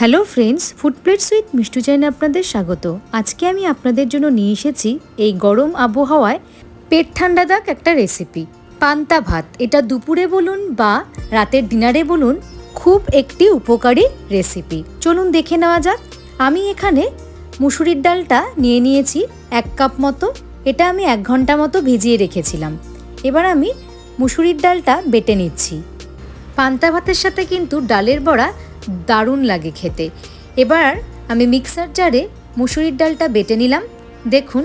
Hello friends food plates with Mishtu চাইনে আপনাদের স্বাগত। আজকে আমি আপনাদের জন্য নিয়ে এসেছি এই গরম আবহাওয়ায় পেট ঠান্ডা দাক একটা রেসিপি। পান্তা ভাত, এটা দুপুরে বলুন বা রাতের ডিনারে বলুন, খুব একটি উপকারী রেসিপি। চলুন দেখে নেওয়া যাক। আমি এখানে মুসুরির ডালটা নিয়ে নিয়েছি এক কাপ মতো, এটা আমি এক ঘণ্টা মতো ভিজিয়ে রেখেছিলাম। এবার আমি মুসুরির ডালটা বেটে নিচ্ছি। পান্তা ভাতের সাথে কিন্তু ডালের বড়া দারুণ লাগে খেতে। এবার আমি মিক্সার জারে মুসুরির ডালটা বেটে নিলাম। দেখুন,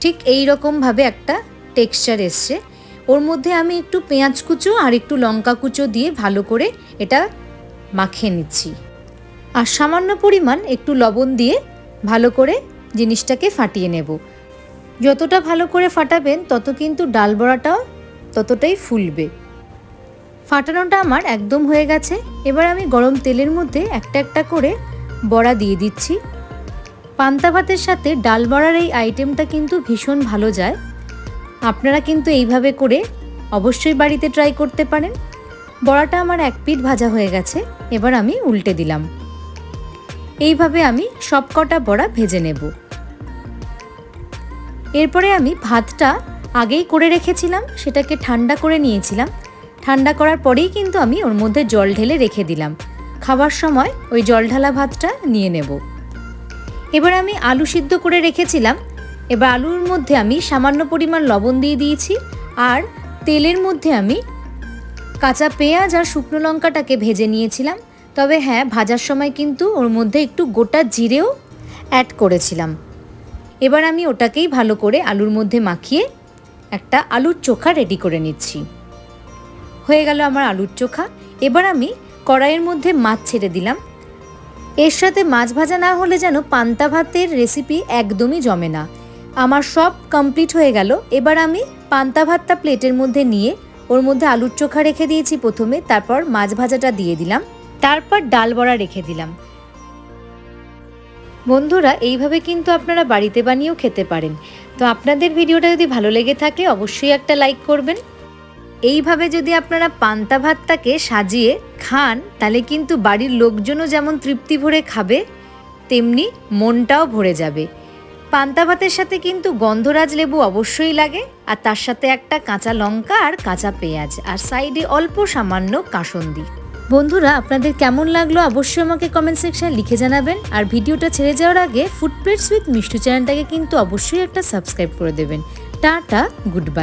ঠিক এই রকমভাবে একটা টেক্সচার এসছে। ওর মধ্যে আমি একটু পেঁয়াজ কুচো আর একটু লঙ্কা কুচো দিয়ে ভালো করে এটা মাখিয়ে নিচ্ছি। আর সামান্য পরিমাণ একটু লবণ দিয়ে ভালো করে জিনিসটাকে ফাটিয়ে নেব। যতটা ভালো করে ফাটাবেন, তত কিন্তু ডাল বড়াটাও ততটাই ফুলবে। ফাটানোটা আমার একদম হয়ে গেছে। এবার আমি গরম তেলের মধ্যে একটা একটা করে বড়া দিয়ে দিচ্ছি। পান্তা ভাতের সাথে ডাল বড়ার এই আইটেমটা কিন্তু ভীষণ ভালো যায়। আপনারা কিন্তু এইভাবে করে অবশ্যই বাড়িতে ট্রাই করতে পারেন। বড়াটা আমার এক পিঠ ভাজা হয়ে গেছে, এবার আমি উল্টে দিলাম। এইভাবে আমি সব কটা বড়া ভেজে নেব। এরপরে আমি ভাতটা আগেই করে রেখেছিলাম, সেটাকে ঠান্ডা করে নিয়েছিলাম। ঠান্ডা করার পরেই কিন্তু আমি ওর মধ্যে জল ঢেলে রেখে দিলাম। খাবার সময় ওই জল ঢালা ভাতটা নিয়ে নেব। এবার আমি আলু সিদ্ধ করে রেখেছিলাম। এবার আলুর মধ্যে আমি সামান্য পরিমাণ লবণ দিয়ে দিয়েছি আর তেলের মধ্যে আমি কাঁচা পেঁয়াজ আর শুকনো লঙ্কাটাকে ভেজে নিয়েছিলাম। তবে হ্যাঁ ভাজার সময় কিন্তু ওর মধ্যে একটু গোটা জিরেও অ্যাড করেছিলাম। এবার আমি ওটাকেই ভালো করে আলুর মধ্যে মাখিয়ে একটা আলুর চোখা রেডি করে নিচ্ছি। হয়ে গেল আমার আলুর চোখা। এবার আমি কড়াইয়ের মধ্যে মাছ ছেড়ে দিলাম। এর সাথে মাছ ভাজা না হলে যেন পান্তা ভাতের রেসিপি একদমই জমে না। আমার সব কমপ্লিট হয়ে গেল। এবার আমি পান্তা ভাতটা প্লেটের মধ্যে নিয়ে ওর মধ্যে আলুর চোখা রেখে দিয়েছি প্রথমে, তারপর মাছ ভাজাটা দিয়ে দিলাম। তারপর ডাল বড়া রেখে দিলাম। বন্ধুরা, এইভাবে কিন্তু আপনারা বাড়িতে বানিয়েও খেতে পারেন। তো আপনাদের ভিডিওটা যদি ভালো লেগে থাকে, অবশ্যই একটা লাইক করবেন। এইভাবে যদি আপনারা পান্তা ভাতটাকে সাজিয়ে খান, তাহলে কিন্তু বাড়ির লোকজনও যেমন তৃপ্তি ভরে খাবে, তেমনি মনটাও ভরে যাবে। পান্তা ভাতের সাথে কিন্তু গন্ধরাজ লেবু অবশ্যই লাগে, আর তার সাথে একটা কাঁচা লঙ্কা আর কাঁচা পেঁয়াজ, আর সাইডে অল্প সামান্য কাসন্দি। বন্ধুরা, আপনাদের কেমন লাগল অবশ্যই আমাকে কমেন্ট সেকশনে লিখে জানাবেন, আর ভিডিওটা ছেড়ে যাওয়ার আগে ফুড প্লেটস উইথ মিষ্টু চ্যানেলটাকে কিন্তু অবশ্যই একটা সাবস্ক্রাইব করে দেবেন। Tata good bye